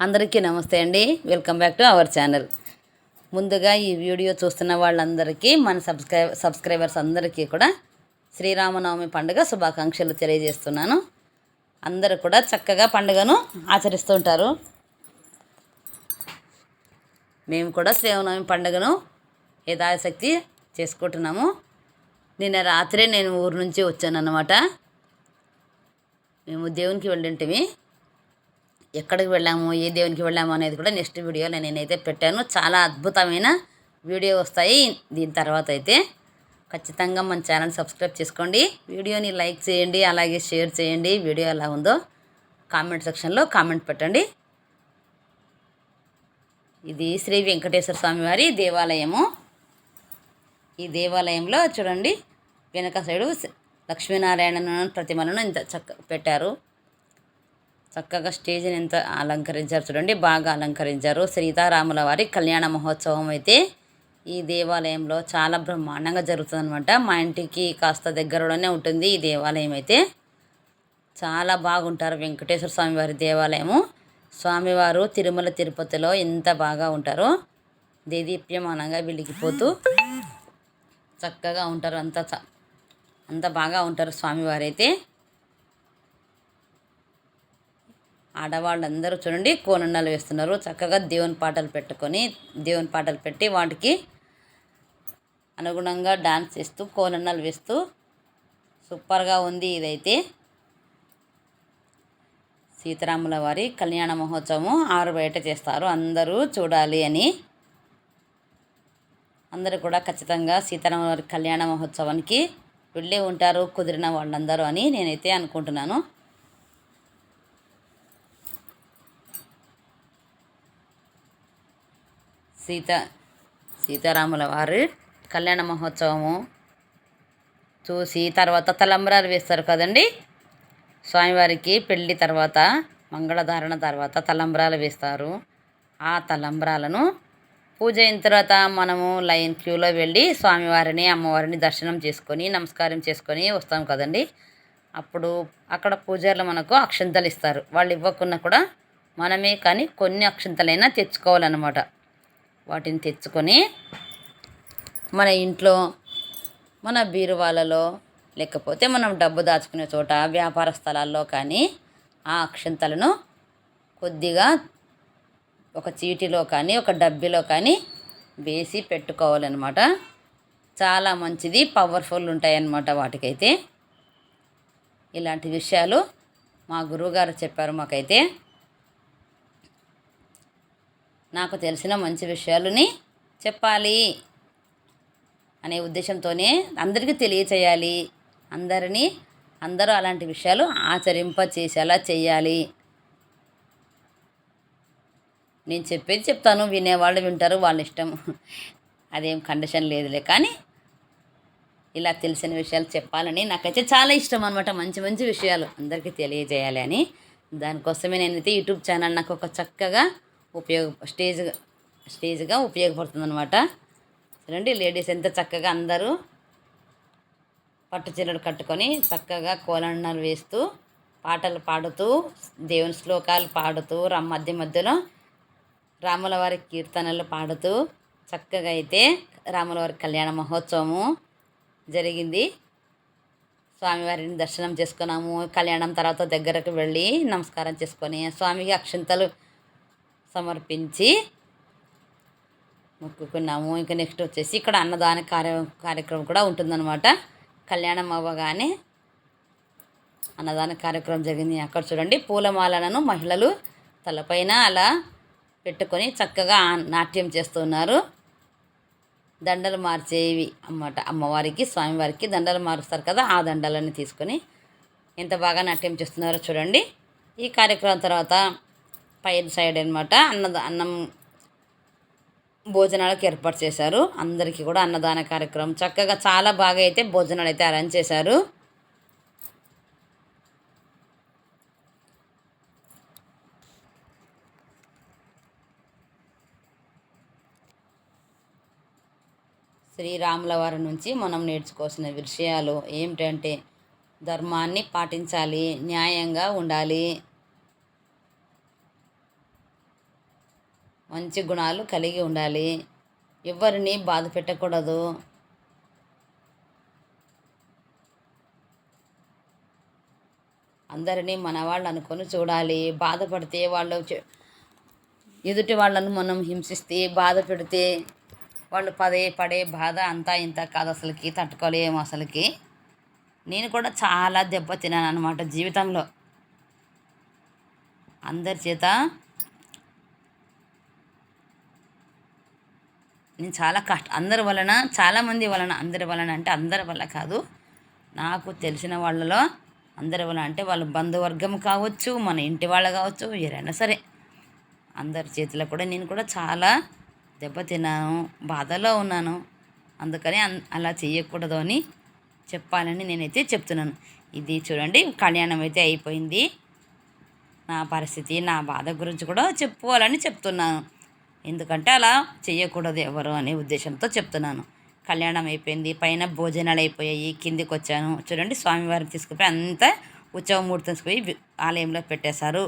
అందరికీ నమస్తే అండి. Welcome back to our channel ముందుగా ఈ వీడియో చూస్తున్న వాళ్ళందరికీ మన సబ్స్క్రై సబ్స్క్రైబర్స్ అందరికీ కూడా శ్రీరామనవమి పండుగ శుభాకాంక్షలు తెలియజేస్తున్నాను. అందరూ కూడా చక్కగా పండుగను ఆచరిస్తుంటారు. మేము కూడా శ్రీరామనవమి పండుగను యథాశక్తి చేసుకుంటున్నాము. నిన్న రాత్రే నేను ఊరు నుంచి వచ్చాను అన్నమాట మేము దేవునికి వెళ్ళింటిమి. ఎక్కడికి వెళ్ళాము ఏ దేవునికి వెళ్ళాము అనేది కూడా నెక్స్ట్ వీడియోలో నేనైతే పెట్టాను. చాలా అద్భుతమైన వీడియో వస్తాయి దీని తర్వాత అయితే. ఖచ్చితంగా మన ఛానల్ సబ్స్క్రైబ్ చేసుకోండి. వీడియోని లైక్ చేయండి అలాగే షేర్ చేయండి. వీడియో ఎలా ఉందో కామెంట్ సెక్షన్లో కామెంట్ పెట్టండి. ఇది శ్రీ వెంకటేశ్వర స్వామి వారి దేవాలయము. ఈ దేవాలయంలో చూడండి వెనక సైడు లక్ష్మీనారాయణ ప్రతిమలను ఇంత చక్క పెట్టారు. చక్కగా స్టేజ్ని ఎంత అలంకరించారు చూడండి బాగా అలంకరించారు. సీతారాముల వారి కళ్యాణ మహోత్సవం అయితే ఈ దేవాలయంలో చాలా బ్రహ్మాండంగా జరుగుతుందనమాట మా ఇంటికి కాస్త దగ్గరలోనే ఉంటుంది ఈ దేవాలయం అయితే. చాలా బాగుంటారు వెంకటేశ్వర స్వామి వారి దేవాలయము. స్వామివారు తిరుమల తిరుపతిలో ఎంత బాగా ఉంటారో దేదీప్యమానంగా వెలిగిపోతూ చక్కగా ఉంటారు. అంత చ- అంత బాగా ఉంటారు స్వామివారైతే అయితే ఆడవాళ్ళందరూ చూడండి కోనుండాలు వేస్తున్నారు. చక్కగా దేవుని పాటలు పెట్టుకొని దేవుని పాటలు పెట్టి వాటికి అనుగుణంగా డాన్స్ చేస్తూ కోనుండాలు వేస్తూ సూపర్గా ఉంది ఇదైతే. సీతారాముల వారి కళ్యాణ మహోత్సవం ఆరు బయట చేస్తారు. అందరూ చూడాలి అని. అందరూ కూడా ఖచ్చితంగా సీతారాముల వారి కళ్యాణ మహోత్సవానికి వెళ్ళే ఉంటారు కుదిరిన వాళ్ళందరూ అని నేనైతే అనుకుంటున్నాను. సీత సీతారాముల వారి కళ్యాణ మహోత్సవము. చూసి తర్వాత తలంబ్రాలు వేస్తారు కదండి? స్వామివారికి పెళ్ళి తర్వాత మంగళధారణ తర్వాత తలంబ్రాలు వేస్తారు. ఆ తలంబ్రాలను పూజ అయిన తర్వాత మనము లైన్ క్యూలో వెళ్ళి స్వామివారిని అమ్మవారిని దర్శనం చేసుకొని నమస్కారం చేసుకొని వస్తాం కదండి? అప్పుడు అక్కడ పూజారులు మనకు అక్షంతలు ఇస్తారు. వాళ్ళు ఇవ్వకున్నా కూడా మనమే కానీ కొన్ని అక్షంతలైనా తెచ్చుకోవాలన్నమాట. వాటిని తెచ్చుకొని మన ఇంట్లో మన బీరువాలలో లేకపోతే మనం డబ్బు దాచుకునే చోట వ్యాపార స్థలాల్లో కానీ ఆ అక్షంతలను కొద్దిగా ఒక చీటిలో కానీ ఒక డబ్బీలో కానీ వేసి పెట్టుకోవాలన్నమాట. చాలా మంచిది పవర్ఫుల్ ఉంటాయన్నమాట వాటికైతే. ఇలాంటి విషయాలు మా గురువుగారు చెప్పారు మాకైతే. నాకు తెలిసిన మంచి విషయాలని చెప్పాలి అనే ఉద్దేశంతోనే అందరికీ తెలియచేయాలి. అందరినీ అందరూ అలాంటి విషయాలు ఆచరింప చేసేలా చేయాలి. నేను చెప్పేది చెప్తాను వినేవాళ్ళు వింటారు వాళ్ళ ఇష్టం. అదేం కండిషన్ లేదులే. కానీ ఇలా తెలిసిన విషయాలు చెప్పాలని నాకైతే చాలా ఇష్టం అనమాట మంచి మంచి విషయాలు అందరికీ తెలియజేయాలి అని. దానికోసమే నేనైతే యూట్యూబ్ ఛానల్ నాకు ఒక చక్కగా ఉపయోగ స్టేజ్ స్టేజ్గా ఉపయోగపడుతుంది అనమాట చూడండి లేడీస్ ఎంత చక్కగా అందరూ పట్టు చీరలు కట్టుకొని చక్కగా కోలండాలు వేస్తూ పాటలు పాడుతూ దేవుని శ్లోకాలు పాడుతూ రమ్ మధ్య మధ్యలో రాముల వారి కీర్తనలు పాడుతూ చక్కగా అయితే రాముల వారి కళ్యాణ మహోత్సవము జరిగింది. స్వామివారిని దర్శనం చేసుకున్నాము. కళ్యాణం తర్వాత దగ్గరకు వెళ్ళి నమస్కారం చేసుకొని స్వామికి అక్షింతలు సమర్పించి మొక్కుకున్నాము. ఇంకా నెక్స్ట్ వచ్చేసి ఇక్కడ అన్నదాన కార్య కార్యక్రమం కూడా ఉంటుందన్నమాట. కళ్యాణం అవ్వగానే అన్నదాన కార్యక్రమం జరిగింది. అక్కడ చూడండి పూలమాలలను మహిళలు తలపైన అలా పెట్టుకొని చక్కగా నాట్యం చేస్తున్నారు. దండలు మార్చేవి అన్నమాట. అమ్మవారికి స్వామివారికి దండలు మారుస్తారు కదా ఆ దండలని తీసుకొని ఎంత బాగా నాట్యం చేస్తున్నారో చూడండి. ఈ కార్యక్రమం తర్వాత పైన సైడ్ అనమాట అన్నద అన్నం భోజనాలకు ఏర్పాటు చేశారు. అందరికీ కూడా అన్నదాన కార్యక్రమం చక్కగా చాలా బాగా అయితే భోజనాలు అయితే అరేంజ్ చేశారు. శ్రీరాముల వారి నుంచి మనం నేర్చుకోవాల్సిన విషయాలు ఏమిటంటే ధర్మాన్ని పాటించాలి న్యాయంగా ఉండాలి మంచి గుణాలు కలిగి ఉండాలి. ఎవరిని బాధ పెట్టకూడదు. అందరినీ మన వాళ్ళు అనుకొని చూడాలి. బాధపడితే వాళ్ళు ఎదుటి వాళ్ళను మనం హింసిస్తే బాధ పెడితే వాళ్ళు పదే పడే బాధ అంతా ఇంత కాదు అసలుకి తట్టుకోలేము అసలుకి. నేను కూడా చాలా దెబ్బతిన్నాను అనమాట జీవితంలో. అందరి చేత నేను చాలా కష్ట అందరి వలన చాలామంది వలన అందరి వలన అంటే అందరి వల్ల కాదు. నాకు తెలిసిన వాళ్ళలో అందరి వలన అంటే వాళ్ళ బంధువర్గం కావచ్చు మన ఇంటి వాళ్ళు కావచ్చు ఎవరైనా సరే. అందరి చేతిలో కూడా నేను కూడా చాలా దెబ్బతిన్నాను బాధలో ఉన్నాను. అందుకని అలా చేయకూడదు అని చెప్పాలని నేనైతే చెప్తున్నాను. ఇది చూడండి కళ్యాణం అయితే అయిపోయింది. నా పరిస్థితి నా బాధ గురించి కూడా చెప్పుకోవాలని చెప్తున్నాను. ఎందుకంటే అలా చేయకూడదు ఎవరు అనే ఉద్దేశంతో చెప్తున్నాను. కళ్యాణం అయిపోయింది పైన భోజనాలు అయిపోయాయి కిందికి వచ్చాను చూడండి స్వామివారిని తీసుకుపోయి అంతా ఉత్సవమూర్తి తీసుకుపోయి ఆలయంలో పెట్టేశారు.